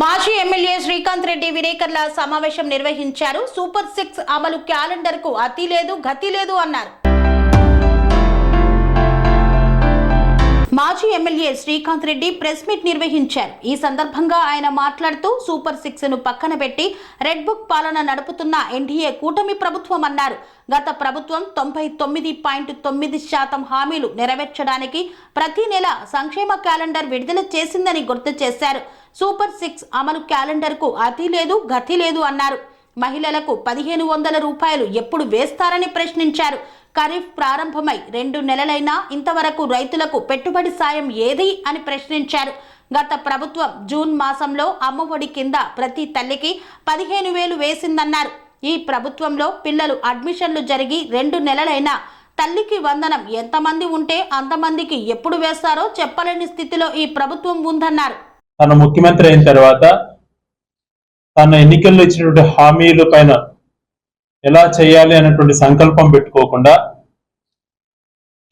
మాజీ ఎమ్మెల్యే శ్రీకాంత్ రెడ్డి విలేకరుల సమావేశం నిర్వహించారు. సూపర్ సిక్స్ అమలు క్యాలెండర్కు అతి లేదు గతి లేదు అన్నారు. మాజీ MLA Srikanth Reddy press meet నిర్వహించారు. ఈ సందర్భంగా ఆయన మాట్లాడుతూ సూపర్ సిక్స్ను పక్కన పెట్టి రెడ్ బుక్ పాలన నడుపుతున్న ఎన్డీఏ కూటమి ప్రభుత్వం అన్నారు. గత ప్రభుత్వం తొంభై తొమ్మిది పాయింట్ తొమ్మిది శాతం హామీలు నెరవేర్చడానికి ప్రతి నెల సంక్షేమ క్యాలెండర్ విడుదల చేసిందని గుర్తు చేశారు. సూపర్ సిక్స్ అమలు క్యాలెండర్కు అతి లేదు గతి లేదు అన్నారు. మహిళలకు పదిహేను వందల రూపాయలు ఎప్పుడు వేస్తారని ప్రశ్నించారు. ఖరీఫ్ ప్రారంభమై రెండు నెలలైనా ఇంతవరకు రైతులకు పెట్టుబడి సాయం ఏది అని ప్రశ్నించారు. గత ప్రభుత్వం జూన్ మాసంలో అమ్మఒడి కింద ప్రతి తల్లికి పదిహేను వేలు వేసిందన్నారు. ఈ ప్రభుత్వంలో పిల్లలు అడ్మిషన్లు జరిగి రెండు నెలలైనా తల్లికి వందనం ఎంతమంది ఉంటే అంతమందికి ఎప్పుడు వేస్తారో చెప్పలేని స్థితిలో ఈ ప్రభుత్వం ఉందన్నారు. తన ముఖ్యమంత్రి అయిన తర్వాత తన ఎన్నికల్లో ఇచ్చినటువంటి హామీల పైన ఎలా చేయాలి అనేటువంటి సంకల్పం పెట్టుకోకుండా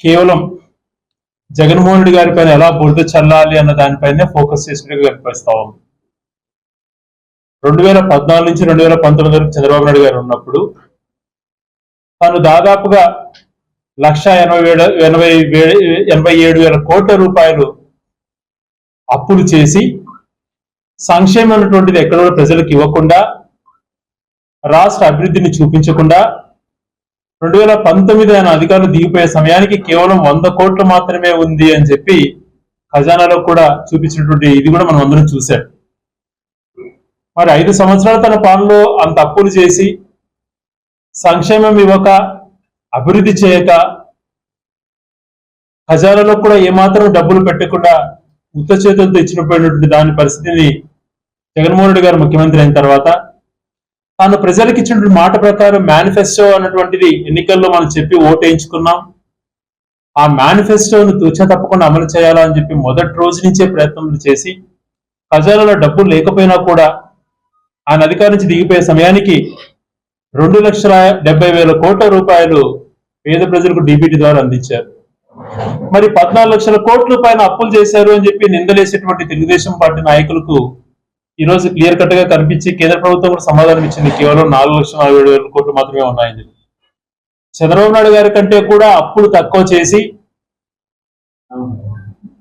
కేవలం జగన్మోహన్ రెడ్డి గారి పైన ఎలా బురద చల్లాలి అన్న దానిపైనే ఫోకస్ చేసినట్టుగా కనిపిస్తా ఉంది. రెండు వేల పద్నాలుగు నుంచి రెండు వేల పంతొమ్మిది వరకు చంద్రబాబు నాయుడు గారు ఉన్నప్పుడు తను దాదాపుగా లక్ష ఎనభై వేల ఎనభై వే- ఎనభై ఏడు వేల కోట్ల రూపాయలు అప్పులు చేసి సంక్షేమం అనేటువంటిది ఎక్కడ కూడా ప్రజలకు ఇవ్వకుండా రాష్ట్ర అభివృద్ధిని చూపించకుండా రెండు వేల పంతొమ్మిది ఆయన అధికారులు దిగిపోయే సమయానికి కేవలం వంద కోట్లు మాత్రమే ఉంది అని చెప్పి ఖజానాలో కూడా చూపించినటువంటి ఇది కూడా మనం అందరం చూసాం మరి ఐదు సంవత్సరాలు తన పాలనలో అంత అప్పులు చేసి సంక్షేమం ఇవ్వక అభివృద్ధి చేయక ఖజానాలో కూడా ఏమాత్రం డబ్బులు పెట్టకుండా ఉత్త చేతులతో ఇచ్చినటువంటి దాని పరిస్థితిని జగన్మోహన్ రెడ్డి గారు ముఖ్యమంత్రి అయిన తర్వాత తాను ప్రజలకు ఇచ్చినటువంటి మాట ప్రకారం మేనిఫెస్టో అన్నటువంటిది ఎన్నికల్లో మనం చెప్పి ఓటేయించుకున్నాం ఆ మేనిఫెస్టోను తూచా తప్పకుండా అమలు చేయాలా అని చెప్పి మొదటి రోజు నుంచే ప్రయత్నములు చేసి ఖజానాలో డబ్బులు లేకపోయినా కూడా ఆయన అధికారం నుంచి దిగిపోయే సమయానికి రెండు లక్షల డెబ్బై వేల కోట్ల రూపాయలు పేద ప్రజలకు డీబీటీ ద్వారా అందించారు. మరి పద్నాలుగు లక్షల కోట్ల పైన అప్పులు చేశారు అని చెప్పి నిందలేసేటువంటి తెలుగుదేశం పార్టీ నాయకులకు ఈ రోజు క్లియర్ కట్గా కనిపించి కేంద్ర ప్రభుత్వం కూడా సమాధానం ఇచ్చింది. కేవలం నాలుగు లక్షల నలభై ఏడు వేల కోట్లు మాత్రమే ఉన్నాయని చంద్రబాబు నాయుడు గారి కంటే కూడా అప్పులు తక్కువ చేసి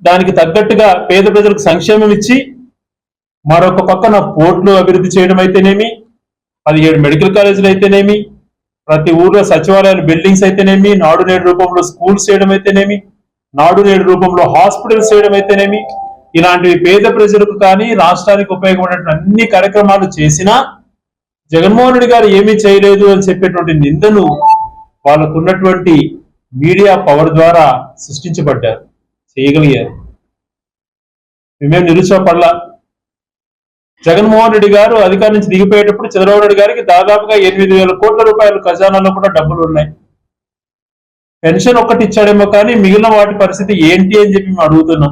దానికి తగ్గట్టుగా పేద ప్రజలకు సంక్షేమం ఇచ్చి మరొక పక్కన పోర్టులు అభివృద్ధి చేయడం అయితేనేమి పదిహేడు మెడికల్ కాలేజీలు అయితేనేమి ప్రతి ఊర్లో సచివాలయాలు బిల్డింగ్స్ అయితేనేమి నాడు నేడు రూపంలో స్కూల్స్ చేయడం అయితేనేమి నాడు నేడు రూపంలో హాస్పిటల్స్ చేయడం అయితేనేమి ఇలాంటివి పేద ప్రజలకు కానీ రాష్ట్రానికి ఉపయోగపడేటువంటి అన్ని కార్యక్రమాలు చేసినా జగన్మోహన్ రెడ్డి గారు ఏమీ చేయలేదు అని చెప్పేటువంటి నిందను వాళ్ళకున్నటువంటి మీడియా పవర్ ద్వారా సృష్టించబడ్డారు చేయగలిగారు. మేమేం నిరుత్సాహపడలా? జగన్మోహన్ రెడ్డి గారు అధికారం నుంచి దిగిపోయేటప్పుడు చంద్రబాబు నాయుడు గారికి దాదాపుగా ఎనిమిది వేల కోట్ల రూపాయల ఖజానాలో కూడా డబ్బులు ఉన్నాయి. పెన్షన్ ఒక్కటి ఇచ్చాడేమో కానీ మిగిలిన వాటి పరిస్థితి ఏంటి అని చెప్పి మేము అడుగుతున్నాం.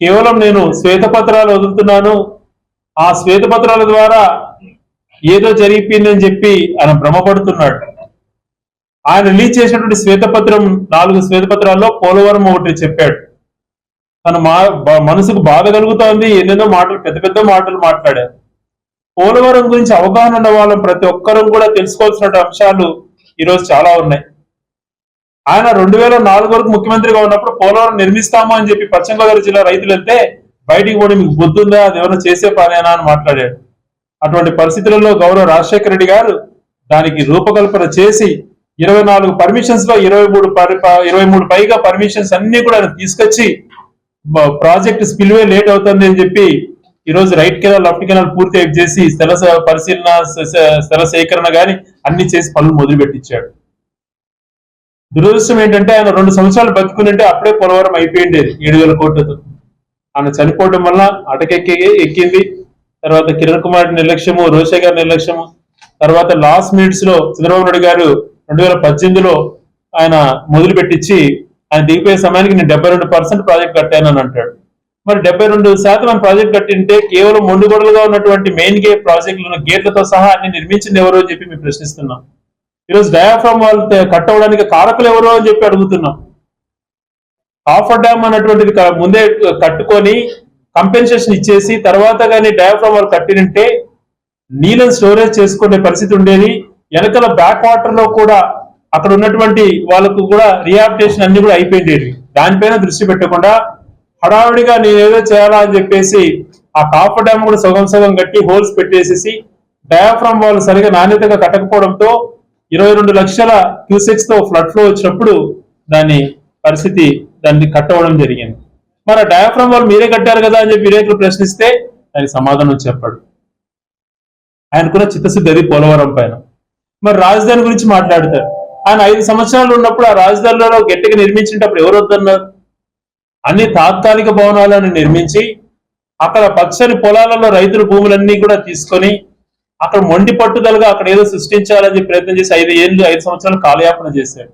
కేవలం నేను శ్వేతపత్రాలు వదులుతున్నాను. ఆ శ్వేతపత్రాల ద్వారా ఏదో జరిగిపోయిందని చెప్పి ఆయన భ్రమపడుతున్నాడు. ఆయన రిలీజ్ చేసినటువంటి శ్వేతపత్రం నాలుగు శ్వేతపత్రాల్లో పోలవరం ఒకటి చెప్పాడు. తన మా మనసుకు బాధ కలుగుతోంది. ఎన్నెన్నో మాటలు పెద్ద పెద్ద మాటలు మాట్లాడారు పోలవరం గురించి అవగాహన ఉన్న వాళ్ళం ప్రతి ఒక్కరం కూడా తెలుసుకోవాల్సిన అంశాలు ఈరోజు చాలా ఉన్నాయి. ఆయన రెండు వేల నాలుగు వరకు ముఖ్యమంత్రిగా ఉన్నప్పుడు పోలవరం నిర్మిస్తాము అని చెప్పి పశ్చిమ గోదావరి జిల్లా రైతులు వెళ్తే బయటికి పోయి మీకు బుద్ధుందా అది ఎవరైనా చేసే పనేనా అని మాట్లాడాడు. అటువంటి పరిస్థితులలో గౌరవ రాజశేఖర రెడ్డి గారు దానికి రూపకల్పన చేసి ఇరవై నాలుగు పర్మిషన్స్లో ఇరవై మూడు ఇరవై మూడు పైగా పర్మిషన్స్ అన్ని కూడా ఆయన తీసుకొచ్చి ప్రాజెక్ట్ స్పిల్వే లేట్ అవుతుంది అని చెప్పి ఈ రోజు రైట్ కెనాల్ లెఫ్ట్ కెనాల్ పూర్తి చేసి స్థల పరిశీలన స్థల సేకరణ గాని అన్ని చేసి పనులు మొదలు పెట్టించాడు దురదృష్టం ఏంటంటే ఆయన రెండు సంవత్సరాలు బతుకునింటే అప్పుడే పోలవరం అయిపోయిండేది ఏడు వేల కోట్లతో. ఆయన చనిపోవడం వల్ల అటకెక్కి ఎక్కింది. తర్వాత కిరణ్ కుమార్ నిర్లక్ష్యము రోషే గారి నిర్లక్ష్యము. తర్వాత లాస్ట్ మినిట్స్లో చంద్రబాబు నాయుడు గారు రెండు వేల పద్దెనిమిదిలో ఆయన మొదలు పెట్టించి ఆయన దిగిపోయే సమయానికి నేను డెబ్బై రెండు పర్సెంట్ ప్రాజెక్ట్ కట్టానని అంటాడు. మరి డెబ్బై రెండు శాతం ఆయన ప్రాజెక్ట్ కట్టింటే కేవలం మొండుగొడలుగా ఉన్నటువంటి మెయిన్ గేట్ ప్రాజెక్టులను గేట్లతో సహా అన్ని నిర్మించింది ఎవరో అని చెప్పి మేము ప్రశ్నిస్తున్నాం. ఈరోజు డయాఫ్రామ్ వాళ్ళు కట్ అవడానికి కారకులు ఎవరో అని చెప్పి అడుగుతున్నాం. ఆఫర్ డ్యామ్ అన్నటువంటిది ముందే కట్టుకొని కంపెన్సేషన్ ఇచ్చేసి తర్వాత కానీ డయాఫ్రామ్ వాళ్ళు కట్టినంటే నీళ్ళని స్టోరేజ్ చేసుకునే పరిస్థితి ఉండేది. వెనకల బ్యాక్ వాటర్లో కూడా అక్కడ ఉన్నటువంటి వాళ్ళకు కూడా రిహాబిటేషన్ అన్ని కూడా అయిపోయిండేవి దానిపైన దృష్టి పెట్టకుండా హడావుడిగా ఏదో చేయాలా అని చెప్పేసి ఆ కాఫర్ డ్యామ్ కూడా సగం సగం కట్టి హోల్స్ పెట్టేసేసి డయాఫ్రామ్ వాళ్ళు సరిగా నాణ్యతగా కట్టకపోవడంతో ఇరవై రెండు లక్షల క్యూసెక్స్తో ఫ్లడ్ ఫ్లో వచ్చినప్పుడు దాని పరిస్థితి దాన్ని కట్టవడం జరిగింది. మరి ఆ డయాఫ్రామ్ వాళ్ళు మీరే కట్టారు కదా అని చెప్పి విలేకరులు ప్రశ్నిస్తే దానికి సమాధానం చెప్పాడు. ఆయనకున్న చిత్తశుద్ధి అది పోలవరం పైన. మరి రాజధాని గురించి మాట్లాడతారు. ఆయన ఐదు సంవత్సరాలు ఉన్నప్పుడు ఆ రాజధానిలో గట్టిగా నిర్మించినప్పుడు ఎవరు వద్దన్నారు? అన్ని తాత్కాలిక భవనాలను నిర్మించి అక్కడ పచ్చని పొలాలలో రైతుల భూములన్నీ కూడా తీసుకొని అక్కడ మొండి పట్టుదలగా అక్కడ ఏదో సృష్టించాలని ప్రయత్నం చేసి ఐదు ఏళ్ళు ఐదు సంవత్సరాలు కాలయాపన చేశారు.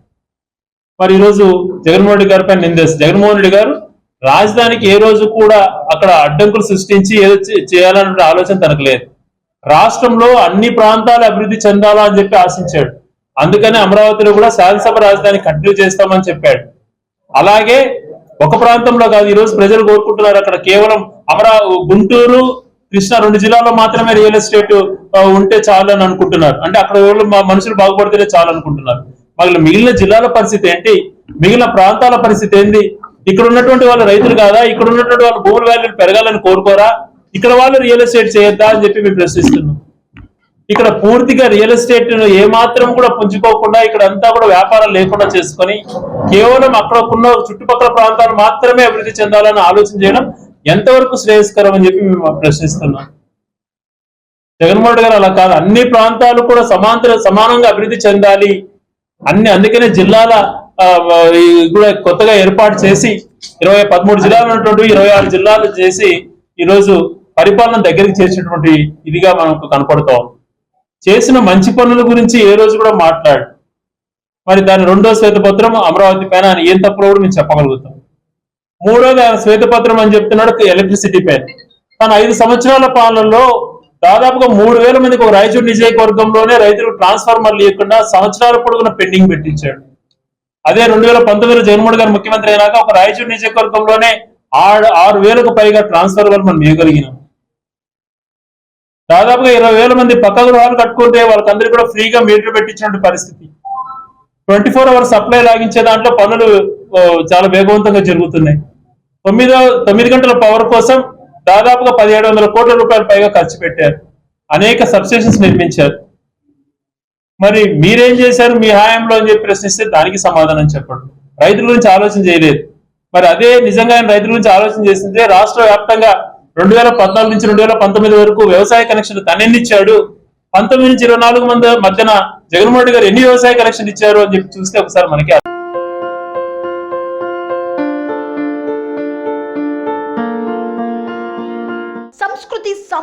మరి ఈరోజు జగన్మోహన్ రెడ్డి గారిపై నిందేసి జగన్మోహన్ రెడ్డి గారు రాజధానికి ఏ రోజు కూడా అక్కడ అడ్డంకులు సృష్టించి ఏదో చేయాలనే ఆలోచన తనకు లేదు. రాష్ట్రంలో అన్ని ప్రాంతాలు అభివృద్ధి చెందాలా అని చెప్పి ఆశించాడు. అందుకని అమరావతిలో కూడా శాసనసభ రాజధాని కంటిన్యూ చేస్తామని చెప్పాడు. అలాగే ఒక ప్రాంతంలో కాదు ఈ రోజు ప్రజలు కోరుకుంటున్నారు అక్కడ కేవలం అమరా గుంటూరు కృష్ణా రెండు జిల్లాల్లో మాత్రమే రియల్ ఎస్టేట్ ఉంటే చాలు అని అనుకుంటున్నారు. అంటే అక్కడ మా మనుషులు బాగుపడితేనే చాలు అనుకుంటున్నారు. మళ్ళీ మిగిలిన జిల్లాల పరిస్థితి ఏంటి? మిగిలిన ప్రాంతాల పరిస్థితి ఏంటి ఇక్కడ ఉన్నటువంటి వాళ్ళ రైతులు కాదా? ఇక్కడ ఉన్నటువంటి వాళ్ళ భూముల వాల్యూలు పెరగాలని కోరుకోరా? ఇక్కడ వాళ్ళు రియల్ ఎస్టేట్ చేయొద్దా అని చెప్పి మేము ప్రశ్నిస్తున్నాం. ఇక్కడ పూర్తిగా రియల్ ఎస్టేట్ ఏ మాత్రం కూడా పుంజుకోకుండా ఇక్కడ అంతా కూడా వ్యాపారం లేకుండా చేసుకొని కేవలం అక్కడ ఉన్న చుట్టుపక్కల ప్రాంతాలు మాత్రమే అభివృద్ధి చెందాలని ఆలోచన చేయడం ఎంతవరకు శ్రేయస్కరం అని చెప్పి మేము ప్రశ్నిస్తున్నాం. జగన్మోహన్ రెడ్డి గారు అలా కాదు. అన్ని ప్రాంతాలు కూడా సమాంతర సమానంగా అభివృద్ధి చెందాలి. అన్ని అందుకనే జిల్లాల కూడా కొత్తగా ఏర్పాటు చేసి ఇరవై పదమూడు జిల్లాలు ఉన్నటువంటి ఇరవై ఆరు జిల్లాలు చేసి ఈరోజు పరిపాలన దగ్గరికి చేసినటువంటి ఇదిగా మనకు కనపడుతాం చేసిన మంచి పనుల గురించి ఏ రోజు కూడా మాట్లాడు. మరి దాని రెండో శ్వేతపత్రం అమరావతి పైన ఆయన ఏం తప్పులో కూడా మేము చెప్పగలుగుతాం మూడోది ఆయన శ్వేతపత్రం అని చెప్తున్నాడు ఎలక్ట్రిసిటీ పైన తన ఐదు సంవత్సరాల పాలనలో దాదాపుగా మూడు వేల మందికి ఒక రాయచూరు నియోజకవర్గంలోనే రైతులకు ట్రాన్స్ఫార్మర్లు లేకుండా సంవత్సరాల పొడుగున పెండింగ్ పెట్టించాడు. అదే రెండు వేల పంతొమ్మిదిలో జగన్మోహన్ గారు ముఖ్యమంత్రి అయినాక ఒక రాయచూరు నియోజకవర్గంలోనే ఆరు ఆరు వేలకు పైగా ట్రాన్స్ఫార్మర్ మనం ఇవ్వగలిగినాం. దాదాపుగా ఇరవై వేల మంది పక్క గృహాలు కట్టుకుంటే వాళ్ళకందరికీ కూడా ఫ్రీగా మీటర్ పెట్టించిన పరిస్థితి. ట్వంటీ ఫోర్ అవర్స్ సప్లై లాగించే దాంట్లో పనులు చాలా వేగవంతంగా జరుగుతున్నాయి. తొమ్మిదో తొమ్మిది గంటల పవర్ కోసం దాదాపుగా పదిహేడు వందల కోట్ల రూపాయలు పైగా ఖర్చు పెట్టారు. అనేక సబ్స్టేషన్స్ నిర్మించారు. మరి మీరేం చేశారు? మీ హాయంలో అని చెప్పి ప్రశ్నిస్తే దానికి సమాధానం చెప్పండి. రైతుల గురించి ఆలోచన చేయలేదు. మరి అదే నిజంగా ఆయన రైతుల గురించి ఆలోచన చేసిందే రాష్ట్ర వ్యాప్తంగా రెండు వేల పద్నాలుగు నుంచి రెండు వేల పంతొమ్మిది వరకు వ్యవసాయ కనెక్షన్ తనెన్నిచ్చాడు పంతొమ్మిది నుంచి ఇరవై నాలుగు మంది మధ్యన జగన్మోహన్ రెడ్డి గారు ఎన్ని వ్యవసాయ కనెక్షన్ ఇచ్చారు అని చెప్పి చూస్తే ఒకసారి మనకి